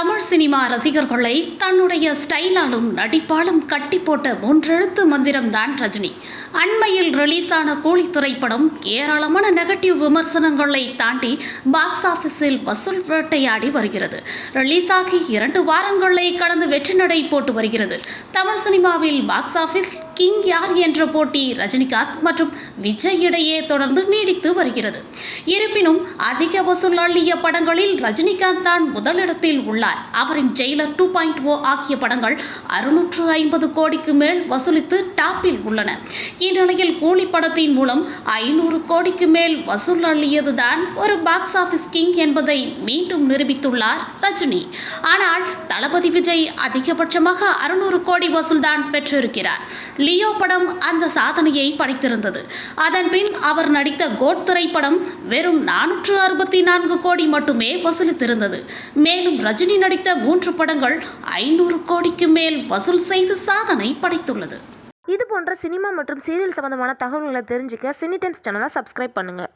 um, Tamil cinema ரசிகர்களை தன்னுடைய ஸ்டைலாலும் நடிப்பாலும் கட்டி போட்ட மூன்றெழுத்து மந்திரம்தான் ரஜினி. அண்மையில் ரிலீஸான கூலி திரைப்படம் ஏராளமான நெகட்டிவ் விமர்சனங்களை தாண்டி பாக்ஸ் ஆஃபீஸில் வசூல் வேட்டையாடி வருகிறது. ரிலீஸ் ஆகி இரண்டு வாரங்களை கடந்து வெற்றி நடை போட்டு வருகிறது. தமிழ் சினிமாவில் பாக்ஸ் ஆஃபீஸ் கிங் யார் என்ற போட்டி ரஜினிகாந்த் மற்றும் விஜய் இடையே தொடர்ந்து நீடித்து வருகிறது. இருப்பினும் அதிக வசூல் அள்ளிய படங்களில் ரஜினிகாந்த் தான் முதலிடத்தில் உள்ளார். அவரின் ஜெயிலர் டூ பாயிண்ட் ஓ ஆகிய படங்கள் அறுநூற்று ஐம்பது கோடிக்கு மேல் வசூலித்து டாப்பில் உள்ளன. இந்நிலையில் கூலி படத்தின் மூலம் ஐநூறு கோடிக்கு மேல் வசூல் அள்ளியதுதான் ஒரு பாக்ஸ் ஆஃபீஸ் கிங் என்பதை மீண்டும் நிரூபித்துள்ளார் ரஜினி. ஆனால் தளபதி விஜய் அதிகபட்சமாக அறுநூறு கோடி வசூல்தான் பெற்றிருக்கிறார். லியோ படம் அந்த சாதனையை படைத்திருந்தது. அதன்பின் அவர் நடித்த கோட் திரைப்படம் வெறும் நானூற்று அறுபத்தி நான்கு கோடி மட்டுமே வசூலித்திருந்தது. மேலும் ரஜினி நடித்த மூன்று படங்கள் ஐநூறு கோடிக்கு மேல் வசூல் செய்து சாதனை படைத்துள்ளது. இது போன்ற சினிமா மற்றும் சீரியல் சம்பந்தமான தகவல்களை தெரிஞ்சுக்க சினி டைம்ஸ் சேனலை சப்ஸ்கிரைப் பண்ணுங்கள்